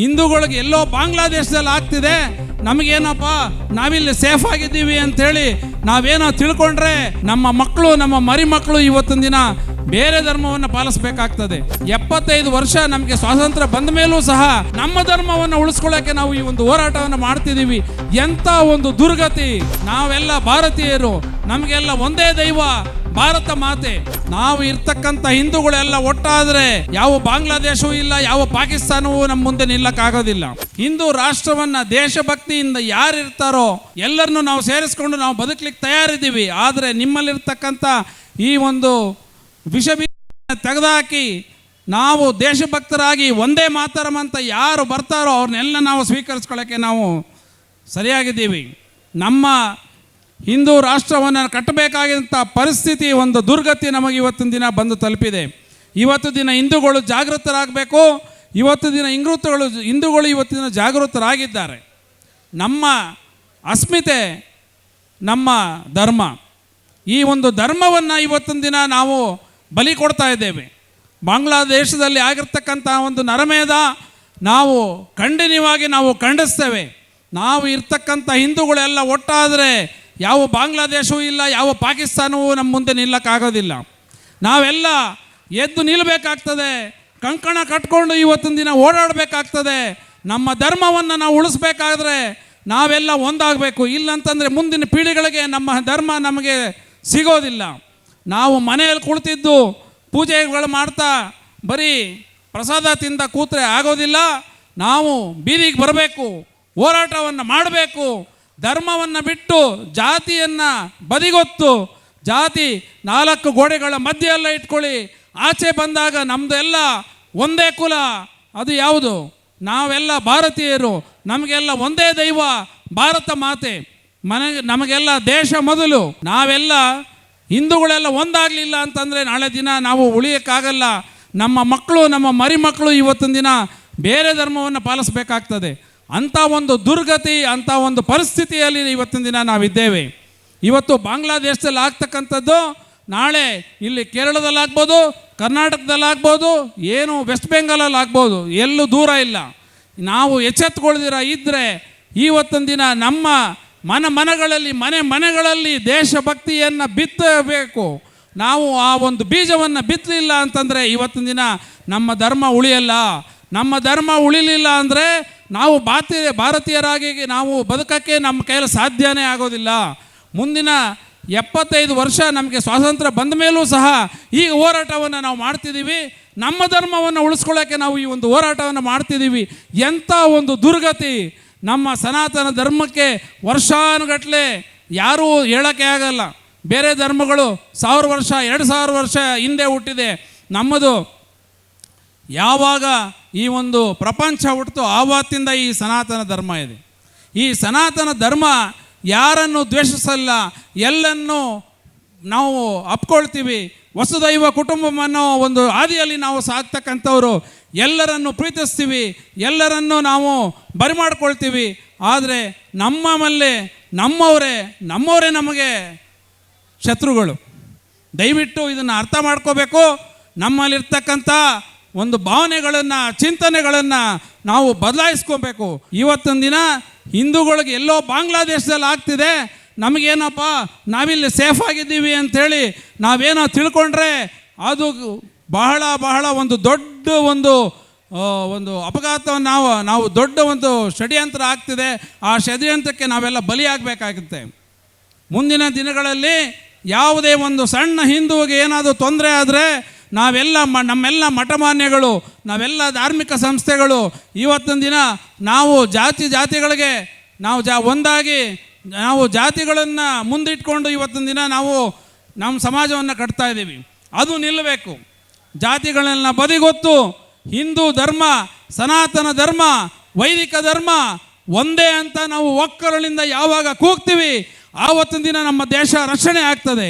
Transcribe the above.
ಹಿಂದೂಗಳಿಗೆ ಎಲ್ಲೋ ಬಾಂಗ್ಲಾದೇಶದಲ್ಲಿ ಆಗ್ತಿದೆ, ನಮಗೇನಪ್ಪ, ನಾವಿಲ್ಲಿ ಸೇಫ್ ಆಗಿದ್ದೀವಿ ಅಂತೇಳಿ ನಾವೇನೋ ತಿಳ್ಕೊಂಡ್ರೆ ನಮ್ಮ ಮಕ್ಕಳು, ನಮ್ಮ ಮರಿ ಮಕ್ಕಳು ಇವತ್ತಿನ ದಿನ ಬೇರೆ ಧರ್ಮವನ್ನು ಪಾಲಿಸಬೇಕಾಗ್ತದೆ. ಎಪ್ಪತ್ತೈದು ವರ್ಷ ನಮಗೆ ಸ್ವಾತಂತ್ರ್ಯ ಬಂದ ಮೇಲೂ ಸಹ ನಮ್ಮ ಧರ್ಮವನ್ನು ಉಳಿಸ್ಕೊಳ್ಳೋಕೆ ನಾವು ಈ ಒಂದು ಹೋರಾಟವನ್ನು ಮಾಡ್ತಿದ್ದೀವಿ. ಎಂಥ ಒಂದು ದುರ್ಗತಿ ನಾವೆಲ್ಲ ಭಾರತೀಯರು, ನಮಗೆಲ್ಲ ಒಂದೇ ದೈವ ಭಾರತ ಮಾತೆ, ನಾವು ಇರ್ತಕ್ಕಂಥ ಹಿಂದೂಗಳೆಲ್ಲ ಒಟ್ಟಾದ್ರೆ ಯಾವ ಬಾಂಗ್ಲಾದೇಶವೂ ಇಲ್ಲ, ಯಾವ ಪಾಕಿಸ್ತಾನವೂ ನಮ್ಮ ಮುಂದೆ ನಿಲ್ಲಕ್ಕಾಗೋದಿಲ್ಲ. ಹಿಂದೂ ರಾಷ್ಟ್ರವನ್ನ ದೇಶಭಕ್ತಿಯಿಂದ ಯಾರಿರ್ತಾರೋ ಎಲ್ಲರನ್ನು ನಾವು ಸೇರಿಸ್ಕೊಂಡು ನಾವು ಬದುಕಲಿಕ್ಕೆ ತಯಾರಿದ್ದೀವಿ. ಆದರೆ ನಿಮ್ಮಲ್ಲಿರ್ತಕ್ಕಂಥ ಈ ಒಂದು ವಿಷ ತೆಗೆದುಹಾಕಿ ನಾವು ದೇಶಭಕ್ತರಾಗಿ ಒಂದೇ ಮಾತರಂ ಅಂತ ಯಾರು ಬರ್ತಾರೋ ಅವ್ರನ್ನೆಲ್ಲ ನಾವು ಸ್ವೀಕರಿಸ್ಕೊಳ್ಳೋಕ್ಕೆ ನಾವು ಸರಿಯಾಗಿದ್ದೀವಿ. ನಮ್ಮ ಹಿಂದೂ ರಾಷ್ಟ್ರವನ್ನು ಕಟ್ಟಬೇಕಾದಂಥ ಪರಿಸ್ಥಿತಿ ಒಂದು ದುರ್ಗತಿ ನಮಗೆ ಇವತ್ತಿನ ದಿನ ಬಂದು ತಲುಪಿದೆ. ಇವತ್ತು ದಿನ ಹಿಂದೂಗಳು ಜಾಗೃತರಾಗಬೇಕು. ಇವತ್ತು ದಿನ ಹಿಂಗೃತಗಳು ಹಿಂದೂಗಳು ಇವತ್ತಿನ ದಿನ ಜಾಗೃತರಾಗಿದ್ದಾರೆ. ನಮ್ಮ ಅಸ್ಮಿತೆ, ನಮ್ಮ ಧರ್ಮ. ಈ ಒಂದು ಧರ್ಮವನ್ನು ಇವತ್ತಿನ ದಿನ ನಾವು ಬಲಿ ಕೊಡ್ತಾ ಇದ್ದೇವೆ. ಬಾಂಗ್ಲಾದೇಶದಲ್ಲಿ ಆಗಿರ್ತಕ್ಕಂಥ ಒಂದು ನರಮೇಧ ನಾವು ಖಂಡನೀಯವಾಗಿ ನಾವು ಖಂಡಿಸ್ತೇವೆ. ನಾವು ಇರ್ತಕ್ಕಂಥ ಹಿಂದೂಗಳೆಲ್ಲ ಒಟ್ಟಾದರೆ ಯಾವ ಬಾಂಗ್ಲಾದೇಶವೂ ಇಲ್ಲ, ಯಾವ ಪಾಕಿಸ್ತಾನವೂ ನಮ್ಮ ಮುಂದೆ ನಿಲ್ಲಕ್ಕಾಗೋದಿಲ್ಲ. ನಾವೆಲ್ಲ ಎದ್ದು ನಿಲ್ಲಬೇಕಾಗ್ತದೆ ಕಂಕಣ ಕಟ್ಕೊಂಡು ಇವತ್ತಿನ ದಿನ ಓಡಾಡಬೇಕಾಗ್ತದೆ, ನಮ್ಮ ಧರ್ಮವನ್ನು ನಾವು ಉಳಿಸ್ಬೇಕಾದ್ರೆ ನಾವೆಲ್ಲ ಒಂದಾಗಬೇಕು. ಇಲ್ಲಂತಂದರೆ ಮುಂದಿನ ಪೀಳಿಗೆಗಳಿಗೆ ನಮ್ಮ ಧರ್ಮ ನಮಗೆ ಸಿಗೋದಿಲ್ಲ. ನಾವು ಮನೆಯಲ್ಲಿ ಕುಳಿತಿದ್ದು ಪೂಜೆಗಳು ಮಾಡ್ತಾ ಬರೀ ಪ್ರಸಾದ ತಿಂದ ಕೂತ್ರೆ ಆಗೋದಿಲ್ಲ. ನಾವು ಬೀದಿಗೆ ಬರಬೇಕು, ಹೋರಾಟವನ್ನು ಮಾಡಬೇಕು. ಧರ್ಮವನ್ನು ಬಿಟ್ಟು ಜಾತಿಯನ್ನು ಬದಿಗೊತ್ತು, ಜಾತಿ ನಾಲ್ಕು ಗೋಡೆಗಳ ಮಧ್ಯೆಲ್ಲ ಇಟ್ಕೊಳ್ಳಿ. ಆಚೆ ಬಂದಾಗ ನಮ್ಮದು ಎಲ್ಲ ಒಂದೇ ಕುಲ. ಅದು ಯಾವುದು? ನಾವೆಲ್ಲ ಭಾರತೀಯರು. ನಮಗೆಲ್ಲ ಒಂದೇ ದೈವ, ಭಾರತ ಮಾತೆ. ಮನೆಗೆ ನಮಗೆಲ್ಲ ದೇಶ ಮೊದಲು. ನಾವೆಲ್ಲ ಹಿಂದೂಗಳೆಲ್ಲ ಒಂದಾಗಲಿಲ್ಲ ಅಂತಂದರೆ ನಾಳೆ ದಿನ ನಾವು ಉಳಿಯೋಕ್ಕಾಗಲ್ಲ. ನಮ್ಮ ಮಕ್ಕಳು, ನಮ್ಮ ಮರಿಮಕ್ಕಳು ಇವತ್ತಿನ ದಿನ ಬೇರೆ ಧರ್ಮವನ್ನು ಪಾಲಿಸಬೇಕಾಗ್ತದೆ. ಅಂಥ ಒಂದು ದುರ್ಗತಿ ಅಂಥ ಒಂದು ಪರಿಸ್ಥಿತಿಯಲ್ಲಿ ಇವತ್ತಿನ ದಿನ ನಾವಿದ್ದೇವೆ. ಇವತ್ತು ಬಾಂಗ್ಲಾದೇಶದಲ್ಲಿ ಆಗ್ತಕ್ಕಂಥದ್ದು, ನಾಳೆ ಇಲ್ಲಿ ಕೇರಳದಲ್ಲಿ ಆಗ್ಬೋದು ಏನು ವೆಸ್ಟ್ ಬೆಂಗಾಲಲ್ಲಿ ಆಗ್ಬೋದು ಎಲ್ಲೂ ದೂರ ಇಲ್ಲ. ನಾವು ಎಚ್ಚೆತ್ಕೊಳ್ದಿರ ಇದ್ದರೆ ಇವತ್ತಿನ ದಿನ ನಮ್ಮ ಮನ ಮನಗಳಲ್ಲಿ, ಮನೆ ಮನೆಗಳಲ್ಲಿ ದೇಶಭಕ್ತಿಯನ್ನು ಬಿತ್ತಬೇಕು. ನಾವು ಆ ಒಂದು ಬೀಜವನ್ನು ಬಿತ್ತಲಿಲ್ಲ ಅಂತಂದರೆ ಇವತ್ತಿನ ದಿನ ನಮ್ಮ ಧರ್ಮ ಉಳಿಯಲ್ಲ. ನಮ್ಮ ಧರ್ಮ ಉಳಿಲಿಲ್ಲ ಅಂದರೆ ನಾವು ಭಾರತೀಯ ಭಾರತೀಯರಾಗಿ ನಾವು ಬದುಕಕ್ಕೆ ನಮ್ಮ ಕೈಯಲ್ಲಿ ಸಾಧ್ಯನೇ ಆಗೋದಿಲ್ಲ. ಮುಂದಿನ ಎಪ್ಪತ್ತೈದು ವರ್ಷ ನಮಗೆ ಸ್ವಾತಂತ್ರ್ಯ ಬಂದ ಮೇಲೂ ಸಹ ಈ ಹೋರಾಟವನ್ನು ನಾವು ಮಾಡ್ತಿದ್ದೀವಿ. ನಮ್ಮ ಧರ್ಮವನ್ನು ಉಳಿಸ್ಕೊಳ್ಳೋಕ್ಕೆ ನಾವು ಈ ಒಂದು ಹೋರಾಟವನ್ನು ಮಾಡ್ತಿದ್ದೀವಿ. ಎಂಥ ಒಂದು ದುರ್ಗತಿ ನಮ್ಮ ಸನಾತನ ಧರ್ಮಕ್ಕೆ ವರ್ಷಾನುಗಟ್ಟಲೆ ಯಾರೂ ಹೇಳೋಕ್ಕೆ ಆಗಲ್ಲ. ಬೇರೆ ಧರ್ಮಗಳು ಸಾವಿರ ವರ್ಷ, ಎರಡು ಸಾವಿರ ವರ್ಷ ಹಿಂದೆ ಹುಟ್ಟಿದೆ. ನಮ್ಮದು ಯಾವಾಗ ಈ ಒಂದು ಪ್ರಪಂಚ ಹುಟ್ಟಿತು ಆವತ್ತಿಂದ ಈ ಸನಾತನ ಧರ್ಮ ಇದೆ. ಈ ಸನಾತನ ಧರ್ಮ ಯಾರನ್ನು ದ್ವೇಷಿಸಲ್ಲ, ಎಲ್ಲನ್ನು ನಾವು ಅಪ್ಕೊಳ್ತೀವಿ. ವಸುದೈವ ಕುಟುಂಬವನ್ನು ಒಂದು ಹಾದಿಯಲ್ಲಿ ನಾವು ಸಾಕ್ತಕ್ಕಂಥವ್ರು ಎಲ್ಲರನ್ನು ಪ್ರೀತಿಸ್ತೀವಿ, ಎಲ್ಲರನ್ನು ನಾವು ಬರಿಮಾಡ್ಕೊಳ್ತೀವಿ. ಆದರೆ ನಮ್ಮ ಮಲ್ಲೆ ನಮ್ಮವರೇ ನಮ್ಮವರೇ ನಮಗೆ ಶತ್ರುಗಳು. ದಯವಿಟ್ಟು ಇದನ್ನು ಅರ್ಥ ಮಾಡ್ಕೋಬೇಕು. ನಮ್ಮಲ್ಲಿರ್ತಕ್ಕಂಥ ಒಂದು ಭಾವನೆಗಳನ್ನು, ಚಿಂತನೆಗಳನ್ನು ನಾವು ಬದಲಾಯಿಸ್ಕೋಬೇಕು. ಇವತ್ತಿನ ದಿನ ಹಿಂದೂಗಳಿಗೆ ಎಲ್ಲೋ ಬಾಂಗ್ಲಾದೇಶದಲ್ಲಿ ಆಗ್ತಿದೆ, ನಮಗೇನಪ್ಪ, ನಾವಿಲ್ಲಿ ಸೇಫ್ ಆಗಿದ್ದೀವಿ ಅಂಥೇಳಿ ನಾವೇನೋ ತಿಳ್ಕೊಂಡ್ರೆ ಅದು ಬಹಳ ಬಹಳ ಒಂದು ದೊಡ್ಡ ಒಂದು ಒಂದು ಅಪಘಾತವನ್ನು ನಾವು ನಾವು ದೊಡ್ಡ ಒಂದು ಷಡ್ಯಂತ್ರ ಆಗ್ತಿದೆ. ಆ ಷಡ್ಯಂತ್ರಕ್ಕೆ ನಾವೆಲ್ಲ ಬಲಿಯಾಗಬೇಕಾಗುತ್ತೆ. ಮುಂದಿನ ದಿನಗಳಲ್ಲಿ ಯಾವುದೇ ಒಂದು ಸಣ್ಣ ಹಿಂದೂಗೆ ಏನಾದರೂ ತೊಂದರೆ ಆದರೆ ನಾವೆಲ್ಲ ಮ ನಮ್ಮೆಲ್ಲ ಮಠಮಾನ್ಯಗಳು, ನಾವೆಲ್ಲ ಧಾರ್ಮಿಕ ಸಂಸ್ಥೆಗಳು, ಇವತ್ತಿನ ದಿನ ನಾವು ಜಾತಿ ಜಾತಿಗಳಿಗೆ ನಾವು ಜಾ ಒಂದಾಗಿ ನಾವು ಜಾತಿಗಳನ್ನು ಮುಂದಿಟ್ಕೊಂಡು ಇವತ್ತಿನ ದಿನ ನಾವು ನಮ್ಮ ಸಮಾಜವನ್ನು ಕಟ್ತಾ ಇದ್ದೀವಿ. ಅದು ನಿಲ್ಲಬೇಕು ಜಾತಿಗಳನ್ನ ಬದಿಗೊತ್ತು ಹಿಂದೂ ಧರ್ಮ, ಸನಾತನ ಧರ್ಮ, ವೈದಿಕ ಧರ್ಮ ಒಂದೇ ಅಂತ ನಾವು ಒಕ್ಕರಳಿಂದ ಯಾವಾಗ ಕೂಗ್ತೀವಿ, ಆವತ್ತಿನ ದಿನ ನಮ್ಮ ದೇಶ ರಕ್ಷಣೆ ಆಗ್ತದೆ.